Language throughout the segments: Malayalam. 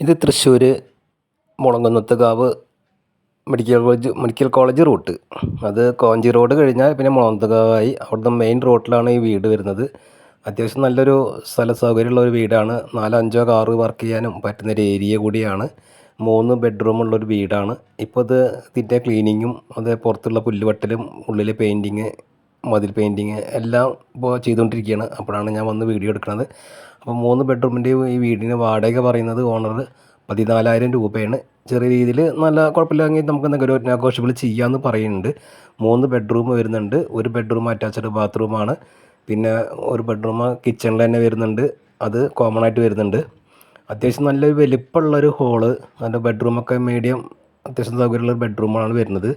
ഇത് Thrissur Mulankunnathukavu medical college medical college route. അത് കോഞ്ചി റോഡ് കഴിഞ്ഞാൽ പിന്നെ മുളന്തുകാവായി അവിടുന്ന് മെയിൻ റോട്ടിലാണ് ഈ വീട് വരുന്നത്. അത്യാവശ്യം നല്ലൊരു സ്ഥല സൗകര്യമുള്ള ഒരു വീടാണ്. നാലോ അഞ്ചോ കാറ് വർക്ക് ചെയ്യാനും പറ്റുന്ന ഒരു ഏരിയ കൂടിയാണ്. മൂന്ന് ബെഡ്റൂമുള്ളൊരു വീടാണ്. ഇപ്പോൾ ഇത് ഇതിന്റെ ക്ലീനിങ്ങും അത് പുറത്തുള്ള പുല്ലുവട്ടലും ഉള്ളിൽ പെയിന്റിങ് മതിൽ പെയിന്റിങ് എല്ലാം ഇപ്പോൾ ചെയ്തുകൊണ്ടിരിക്കുകയാണ്. അപ്പോഴാണ് ഞാൻ വന്ന് വീഡിയോ എടുക്കുന്നത്. അപ്പോൾ മൂന്ന് ബെഡ്റൂമിന്റെയും ഈ വീടിന് വാടക പറയുന്നത് ഓണർ പതിനാലായിരം രൂപയാണ്. ചെറിയ രീതിയിൽ നല്ല കുഴപ്പമില്ലെങ്കിൽ നമുക്ക് എന്തെങ്കിലും ഒരു ആഘോഷങ്ങൾ ചെയ്യാമെന്ന് പറയുന്നുണ്ട്. മൂന്ന് ബെഡ്റൂം വരുന്നുണ്ട്. ഒരു ബെഡ്റൂം അറ്റാച്ച്ഡ് ബാത്റൂമാണ്. പിന്നെ ഒരു ബെഡ്റൂം കിച്ചണിൽ തന്നെ വരുന്നുണ്ട്. അത് കോമൺ ആയിട്ട് വരുന്നുണ്ട്. അത്യാവശ്യം നല്ല വലിപ്പമുള്ളൊരു ഹോൾ നല്ല ബെഡ്റൂമൊക്കെ മീഡിയം അത്യാവശ്യം സൗകര്യമുള്ള ബെഡ്റൂമാണ് വരുന്നത്.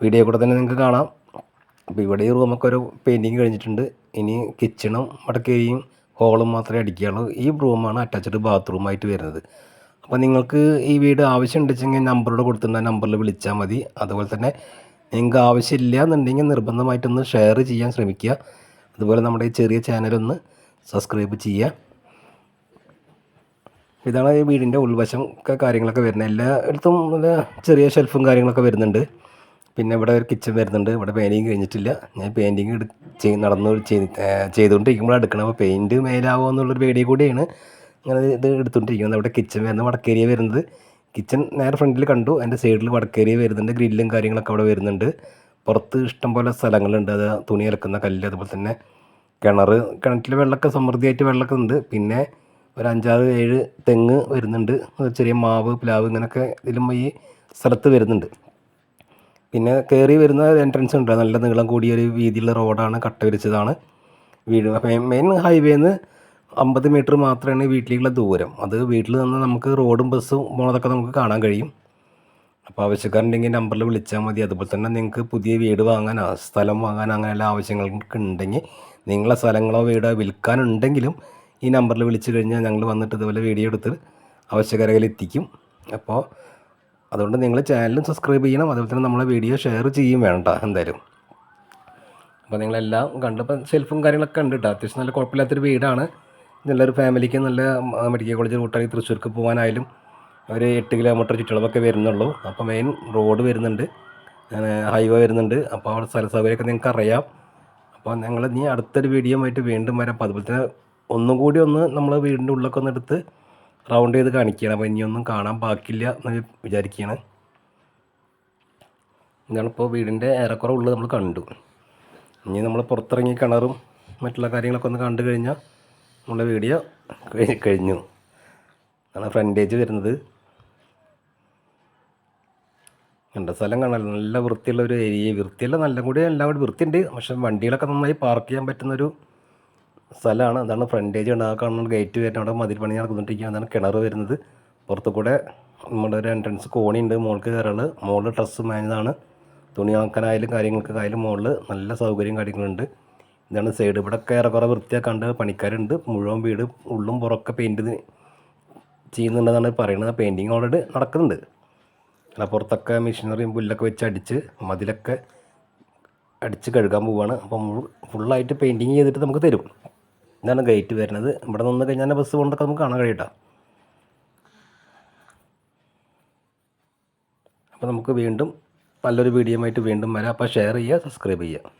വീഡിയോ കൂടെ തന്നെ നിങ്ങൾക്ക് കാണാം. അപ്പോൾ ഇവിടെ ഈ റൂമൊക്കെ ഒരു പെയിന്റിങ് കഴിഞ്ഞിട്ടുണ്ട്. ഇനി കിച്ചണും വടക്കേരിയും ഹോളും മാത്രമേ അടിക്കുകയുള്ളൂ ഈ റൂമാണ് അറ്റാച്ച്ഡ് ബാത്റൂമായിട്ട് വരുന്നത്. അപ്പോൾ നിങ്ങൾക്ക് ഈ വീട് ആവശ്യം ഉണ്ടെങ്കിൽ നമ്പറോട് കൊടുത്തിരുന്ന നമ്പറിൽ വിളിച്ചാൽ മതി. അതുപോലെ തന്നെ നിങ്ങൾക്ക് ആവശ്യമില്ല എന്നുണ്ടെങ്കിൽ നിർബന്ധമായിട്ടൊന്ന് ഷെയർ ചെയ്യാൻ ശ്രമിക്കുക. അതുപോലെ നമ്മുടെ ഈ ചെറിയ ചാനലൊന്ന് സബ്സ്ക്രൈബ് ചെയ്യുക. ഇതാണ് ഈ വീടിന്റെ ഉൾവശം ഒക്കെ കാര്യങ്ങളൊക്കെ വരുന്നത്. എല്ലായിടത്തും ചെറിയ ഷെൽഫും കാര്യങ്ങളൊക്കെ വരുന്നുണ്ട്. പിന്നെ ഇവിടെ ഒരു കിച്ചൺ വരുന്നുണ്ട്. ഇവിടെ പെയിന്റിങ് കഴിഞ്ഞിട്ടില്ല. ഞാൻ പെയിന്റിങ് ചെയ് നടന്നു ചെയ്ത് ചെയ്തുകൊണ്ടിരിക്കുമ്പോൾ എടുക്കണം അപ്പോൾ പെയിന്റ് മേലാവോ എന്നുള്ളൊരു പേടി കൂടിയാണ്. അങ്ങനെ ഇത് എടുത്തുകൊണ്ടിരിക്കുന്നത് അവിടെ കിച്ചൺ വരുന്നത് വടക്കേരിയ വരുന്നത്. കിച്ചൺ നേരെ ഫ്രണ്ടിൽ കണ്ടു. അതിന്റെ സൈഡിൽ വടക്കേരിയ വരുന്നുണ്ട്. ഗ്രില്ലും കാര്യങ്ങളൊക്കെ അവിടെ വരുന്നുണ്ട്. പുറത്ത് ഇഷ്ടംപോലെ സ്ഥലങ്ങളുണ്ട്. അത് തുണി അലക്കുന്ന കല്ല് അതുപോലെ തന്നെ കിണർ കിണറ്റിൽ വെള്ളമൊക്കെ സമൃദ്ധിയായിട്ട് വെള്ളമൊക്കെ ഉണ്ട്. പിന്നെ ഒരു അഞ്ചാറ് ഏഴ് തെങ്ങ് വരുന്നുണ്ട്. ചെറിയ മാവ് പ്ലാവ് ഇങ്ങനെയൊക്കെ ഇതിലും ഈ സ്ഥലത്ത് വരുന്നുണ്ട്. പിന്നെ കയറി വരുന്ന എൻട്രൻസ് ഉണ്ട്. നല്ല നീളം കൂടിയ ഒരു വീതിയുള്ള റോഡാണ് കട്ട വിരിച്ചതാണ്. വീട് മെയിൻ ഹൈവേന്ന് അമ്പത് മീറ്റർ മാത്രമാണ് വീട്ടിലേക്കുള്ള ദൂരം. അത് വീട്ടിൽ നിന്ന് നമുക്ക് റോഡും ബസ്സും പോണതൊക്കെ നമുക്ക് കാണാൻ കഴിയും. അപ്പോൾ ആവശ്യക്കാരുണ്ടെങ്കിൽ നമ്പറിൽ വിളിച്ചാൽ മതി. അതുപോലെ തന്നെ നിങ്ങൾക്ക് പുതിയ വീട് വാങ്ങാൻ സ്ഥലം വാങ്ങാൻ അങ്ങനെയുള്ള ആവശ്യങ്ങൾക്ക് ഉണ്ടെങ്കിൽ നിങ്ങളെ സ്ഥലങ്ങളോ വീടോ വിൽക്കാനുണ്ടെങ്കിലും ഈ നമ്പറിൽ വിളിച്ചു കഴിഞ്ഞാൽ ഞങ്ങൾ വന്നിട്ട് ഇതുപോലെ വീഡിയോ എടുത്ത് ആവശ്യക്കാരെ എത്തിക്കും. അപ്പോൾ അതുകൊണ്ട് നിങ്ങൾ ചാനലും സബ്സ്ക്രൈബ് ചെയ്യണം. അതുപോലെ തന്നെ നമ്മളെ വീഡിയോ ഷെയർ ചെയ്യും വേണ്ട എന്തായാലും. അപ്പോൾ നിങ്ങളെല്ലാം കണ്ടപ്പോൾ സെൽഫും കാര്യങ്ങളൊക്കെ ഉണ്ട് കേട്ടോ അത്യാവശ്യം നല്ല കുഴപ്പമില്ലാത്തൊരു വീടാണ്. നല്ലൊരു ഫാമിലിക്ക് നല്ല മെഡിക്കൽ കോളേജ് റൂട്ടായി തൃശ്ശൂർക്ക് പോകാനായാലും ഒരു എട്ട് കിലോമീറ്റർ ചുറ്റളവൊക്കെ വരുന്നുള്ളൂ. അപ്പോൾ മെയിൻ റോഡ് വരുന്നുണ്ട്. ഹൈവേ വരുന്നുണ്ട്. അപ്പോൾ അവിടെ സ്ഥല സൗകര്യമൊക്കെ നിങ്ങൾക്ക് അറിയാം. അപ്പോൾ ഞങ്ങൾ ഇനി അടുത്തൊരു വീഡിയോ ആയിട്ട് വീണ്ടും വരാം. അപ്പോൾ അതുപോലെ തന്നെ ഒന്നും കൂടി ഒന്ന് നമ്മൾ വീടിന്റെ ഉള്ളിലൊക്കെ ഒന്ന് എടുത്ത് റൗണ്ട് ചെയ്ത് കാണിക്കുകയാണ്. അപ്പോൾ ഇനിയൊന്നും കാണാൻ ബാക്കില്ല എന്ന് വിചാരിക്കുകയാണ്. ഇതാണിപ്പോൾ വീടിന്റെ ഏറെക്കുറെ ഉള്ളത് നമ്മൾ കണ്ടു. ഇനി നമ്മൾ പുറത്തിറങ്ങി കിണറും മറ്റുള്ള കാര്യങ്ങളൊക്കെ ഒന്ന് കണ്ടു കഴിഞ്ഞാൽ നമ്മുടെ വീഡിയോ കഴിഞ്ഞു ആണ് ഫ്രണ്ടേജ് വരുന്നത്. കണ്ട സ്ഥലം കാണാൻ നല്ല വൃത്തിയുള്ള ഒരു ഏരിയ വൃത്തിയല്ല നല്ല കൂടി എല്ലാം കൂടി വൃത്തിയുണ്ട്. പക്ഷെ വണ്ടികളൊക്കെ നന്നായി പാർക്ക് ചെയ്യാൻ പറ്റുന്നൊരു സ്ഥലമാണ്. അതാണ് ഫ്രണ്ടേജ് ഉണ്ട് ആ കാണുന്ന ഗേറ്റ് വരുന്നത് അവിടെ മതിൽ പണി നടക്കുന്നുണ്ടിരിക്കുക അതാണ് കിണർ വരുന്നത്. പുറത്തു കൂടെ നമ്മുടെ ഒരു എൻട്രൻസ് കോണിയുണ്ട്. മുകൾക്ക് കയറുകൾ മുകളിൽ ഡ്രസ്സ് മാഞ്ഞതാണ്. തുണി ഉണക്കാനായാലും കാര്യങ്ങൾക്കായാലും മുകളിൽ നല്ല സൗകര്യം കാര്യങ്ങളുണ്ട്. ഇതാണ് സൈഡ് ഇവിടെ ഏറെക്കുറെ വൃത്തിയാക്കാണ്ട് പണിക്കാരുണ്ട്. മുഴുവൻ വീട് ഉള്ളും പുറമൊക്കെ പെയിന്റ് ചെയ്യുന്നുണ്ടെന്നാണ് പറയുന്നത്. പെയിന്റിങ് ഓൾറെഡി നടക്കുന്നുണ്ട്. അല്ല പുറത്തൊക്കെ മെഷീനറിയും പുല്ലൊക്കെ വെച്ച് അടിച്ച് മതിലൊക്കെ അടിച്ച് കഴുകാൻ പോവുകയാണ് അപ്പം ഫുള്ളായിട്ട് പെയിന്റിങ് ചെയ്തിട്ട് നമുക്ക് തരും. ഇതാണ് ഗേറ്റ് വരുന്നത്. ഇവിടെ നിന്ന് കഴിഞ്ഞാൽ ബസ് കൊണ്ടൊക്കെ നമുക്ക് കാണാൻ കഴിയട്ടോ അപ്പോൾ നമുക്ക് വീണ്ടും നല്ലൊരു വീഡിയോ ആയിട്ട് വീണ്ടും വരാം. അപ്പോൾ ഷെയർ ചെയ്യുക സബ്സ്ക്രൈബ് ചെയ്യുക.